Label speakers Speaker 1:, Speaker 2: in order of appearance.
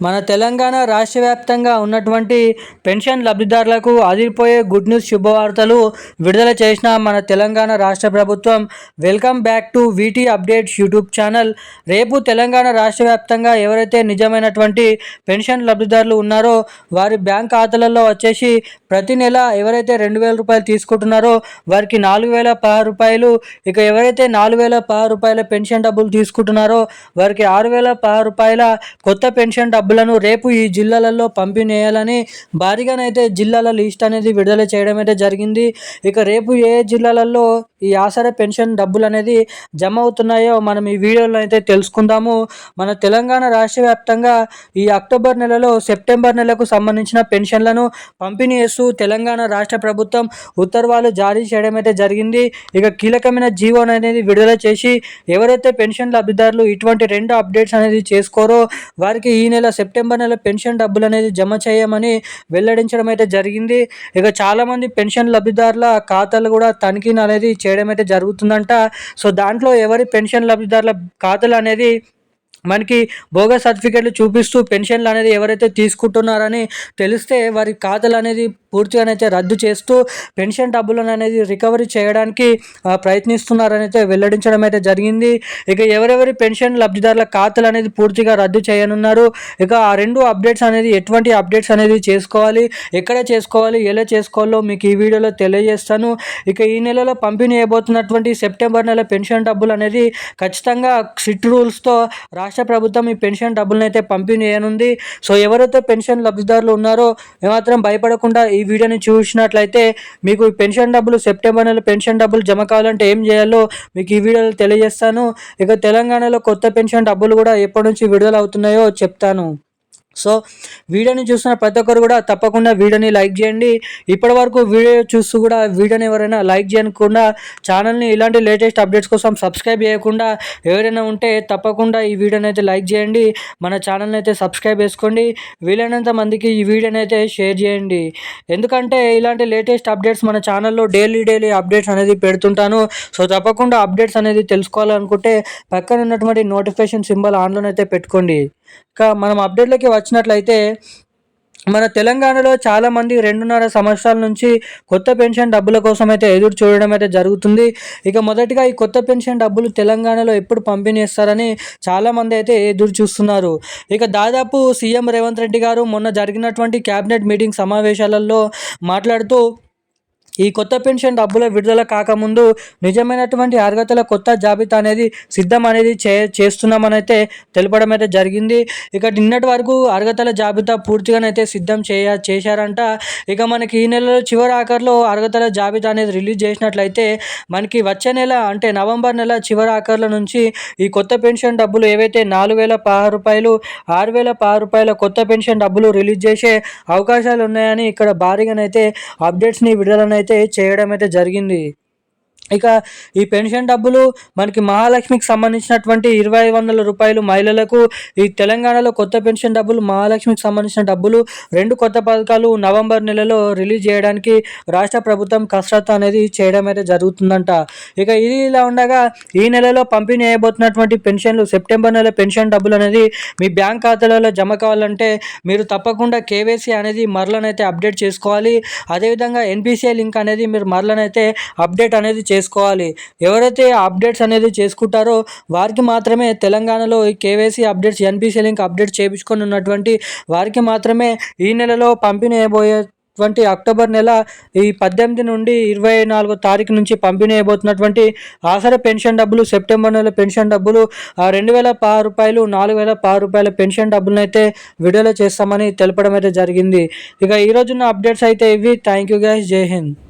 Speaker 1: మన తెలంగాణ రాష్ట్ర వ్యాప్తంగా ఉన్నటువంటి పెన్షన్ లబ్ధిదారులకు అదిరిపోయే గుడ్ న్యూస్ శుభవార్తలు విడుదల చేసిన మన తెలంగాణ రాష్ట్ర ప్రభుత్వం. Welcome back to VT updates YouTube channel. రేపు తెలంగాణ రాష్ట్ర వ్యాప్తంగా ఎవరైతే నిజమైనటువంటి పెన్షన్ లబ్ధిదారులు ఉన్నారో వారి బ్యాంక్ ఖాతాలలో వచ్చేసి ప్రతి నెల ఎవరైతే రెండు వేల రూపాయలు తీసుకుంటున్నారో వారికి నాలుగు వేల పది రూపాయలు ఇక ఎవరైతే నాలుగు వేల పది రూపాయల పెన్షన్ డబ్బులు తీసుకుంటున్నారో వారికి ఆరు వేల పది రూపాయల కొత్త పెన్షన్ డబ్బులను రేపు ఈ జిల్లాలలో పంపిణీయాలని భారీగానైతే జిల్లాల లిస్ట్ అనేది విడుదల చేయడం అయితే జరిగింది. ఇక రేపు ఏ జిల్లాలలో ఈ ఆసరా పెన్షన్ డబ్బులు అనేది జమ అవుతున్నాయో మనం ఈ వీడియోలో అయితే తెలుసుకుందాము. మన తెలంగాణ రాష్ట్ర వ్యాప్తంగా ఈ అక్టోబర్ నెలలో సెప్టెంబర్ నెలకు సంబంధించిన పెన్షన్లను పంపిణీ చేస్తూ తెలంగాణ రాష్ట్ర ప్రభుత్వం ఉత్తర్వులు జారీ చేయడం అయితే జరిగింది. ఇక కీలకమైన జీవో అనేది విడుదల చేసి ఎవరైతే పెన్షన్ లబ్ధిదారులు ఇటువంటి రెండు అప్డేట్స్ అనేది చేసుకోరో వారికి ఈ నెల సెప్టెంబర్ నెల పెన్షన్ డబ్బులు అనేది జమ చేయమని వెల్లడించడం అయితే జరిగింది. ఇక చాలామంది పెన్షన్ లబ్ధిదారుల ఖాతాలు కూడా తనిఖీ అనేది చేయడం అయితే జరుగుతుందంట. సో దాంట్లో ఎవరి పెన్షన్ లబ్ధిదారుల ఖాతాలు అనేది మనకి బోగస్ సర్టిఫికెట్లు చూపిస్తూ పెన్షన్లు అనేది ఎవరైతే తీసుకుంటున్నారని తెలిస్తే వారి ఖాతాలు అనేది పూర్తిగానైతే రద్దు చేస్తూ పెన్షన్ డబ్బులను అనేది రికవరీ చేయడానికి ప్రయత్నిస్తున్నారని అయితే వెల్లడించడం అయితే జరిగింది. ఇక ఎవరెవరి పెన్షన్ లబ్ధిదారుల ఖాతాలు అనేది పూర్తిగా రద్దు చేయనున్నారు. ఇక ఆ రెండు అప్డేట్స్ అనేది ఎటువంటి అప్డేట్స్ అనేది చేసుకోవాలి ఎక్కడ చేసుకోవాలి ఎలా చేసుకోవాలో మీకు ఈ వీడియోలో తెలియజేస్తాను. ఇక ఈ నెలలో పంపిణీ అయిపోతున్నటువంటి సెప్టెంబర్ నెల పెన్షన్ డబ్బులు అనేది ఖచ్చితంగా సిట్ రూల్స్తో రాష్ట్ర రాష్ట్ర ప్రభుత్వం ఈ పెన్షన్ డబ్బులను అయితే పంపిణీ చేయనుంది సో ఎవరైతే పెన్షన్ లబ్ధిదారులు ఉన్నారో ఏమాత్రం భయపడకుండా ఈ వీడియోని చూసినట్లయితే మీకు పెన్షన్ డబ్బులు సెప్టెంబర్ నెల పెన్షన్ డబ్బులు జమ కావాలంటే ఏం చేయాలో మీకు ఈ వీడియోలో తెలియజేస్తాను. ఇక తెలంగాణలో కొత్త పెన్షన్ డబ్బులు కూడా ఎప్పటి నుంచి విడుదల అవుతున్నాయో చెప్తాను. సో వీడియోని చూస్తున్న ప్రతి ఒక్కరు కూడా తప్పకుండా వీడియోని లైక్ చేయండి. ఇప్పటి వరకు వీడియో చూస్తూ కూడా వీడియోని ఎవరైనా లైక్ చేయకుండా ఛానల్ని ఇలాంటి లేటెస్ట్ అప్డేట్స్ కోసం సబ్స్క్రైబ్ చేయకుండా ఎవరైనా ఉంటే తప్పకుండా ఈ వీడియోని అయితే లైక్ చేయండి. మన ఛానల్ని అయితే సబ్స్క్రైబ్ చేసుకోండి. వీలైనంత మందికి ఈ వీడియోని అయితే షేర్ చేయండి. ఎందుకంటే ఇలాంటి లేటెస్ట్ అప్డేట్స్ మన ఛానల్లో డైలీ డైలీ అప్డేట్స్ అనేది పెడుతుంటాను. సో తప్పకుండా అప్డేట్స్ అనేది తెలుసుకోవాలనుకుంటే పక్కన ఉన్నటువంటి నోటిఫికేషన్ సింబల్ ఆన్లోనైతే పెట్టుకోండి. ఇంకా మనం అప్డేట్లకి వచ్చినట్లయితే మన తెలంగాణలో చాలామంది రెండున్నర సంవత్సరాల నుంచి కొత్త పెన్షన్ డబ్బుల కోసం అయితే ఎదురు చూడడం అయితే జరుగుతుంది. ఇక మొదటిగా ఈ కొత్త పెన్షన్ డబ్బులు తెలంగాణలో ఎప్పుడు పంపిణీ చేస్తారని చాలామంది అయితే ఎదురు చూస్తున్నారు. ఇక దాదాపు సీఎం రేవంత్ రెడ్డి గారు మొన్న జరిగినటువంటి క్యాబినెట్ మీటింగ్ సమావేశాలలో మాట్లాడుతూ ఈ కొత్త పెన్షన్ డబ్బుల విడుదల కాకముందు నిజమైనటువంటి అర్హతల కొత్త జాబితా అనేది సిద్ధం అనేది చే చేస్తున్నామనైతే తెలపడం అయితే జరిగింది. ఇక నిన్నటి వరకు అర్హతల జాబితా పూర్తిగానైతే సిద్ధం చేయ చేశారంట. ఇక మనకి ఈ నెలలో చివరి ఆఖరిలో అర్హతల జాబితా అనేది రిలీజ్ చేసినట్లయితే మనకి వచ్చే నెల అంటే నవంబర్ నెల చివరి ఆఖరిలో నుంచి ఈ కొత్త పెన్షన్ డబ్బులు ఏవైతే నాలుగు వేల పది రూపాయలు ఆరు వేల పది రూపాయల కొత్త పెన్షన్ డబ్బులు రిలీజ్ చేసే అవకాశాలు ఉన్నాయని ఇక్కడ భారీగానైతే అప్డేట్స్ని విడుదలనైతే అయితే చేయడం అయితే జరిగింది. ఇక ఈ పెన్షన్ డబ్బులు మనకి మహాలక్ష్మికి సంబంధించినటువంటి ఇరవై వందల రూపాయలు మహిళలకు ఈ తెలంగాణలో కొత్త పెన్షన్ డబ్బులు మహాలక్ష్మికి సంబంధించిన డబ్బులు రెండు కొత్త పథకాలు నవంబర్ నెలలో రిలీజ్ చేయడానికి రాష్ట్ర ప్రభుత్వం కసరత్తు అనేది చేయడం అయితే జరుగుతుందంట. ఇక ఇది ఇలా ఉండగా ఈ నెలలో పంపిణీ అయిపోతున్నటువంటి పెన్షన్లు సెప్టెంబర్ నెల పెన్షన్ డబ్బులు అనేది మీ బ్యాంక్ ఖాతాలలో జమ కావాలంటే మీరు తప్పకుండా కేవైసీ అనేది మరలనైతే అప్డేట్ చేసుకోవాలి. అదేవిధంగా ఎన్పిసిఐ లింక్ అనేది మీరు మరలనైతే అప్డేట్ అనేది చేసుకోవాలి. ఎవరైతే అప్డేట్స్ అనేది చేసుకుంటారో వారికి మాత్రమే తెలంగాణలో ఈ KYC updates NPC link update చేయించుకొని ఉన్నటువంటి వారికి మాత్రమే ఈ నెలలో పంపిణీ అయిపోయే అక్టోబర్ నెల ఈ పద్దెనిమిది నుండి ఇరవై నాలుగో తారీఖు నుంచి పంపిణీ అయిపోతున్నటువంటి ఆసర పెన్షన్ డబ్బులు సెప్టెంబర్ నెల పెన్షన్ డబ్బులు రెండు వేల పది రూపాయలు నాలుగు వేల పది రూపాయల పెన్షన్ డబ్బులను అయితే విడుదల చేస్తామని తెలపడం అయితే జరిగింది. ఇక ఈరోజున్న అప్డేట్స్ అయితే ఇవి. థ్యాంక్ యూ గైస్ జై హింద్.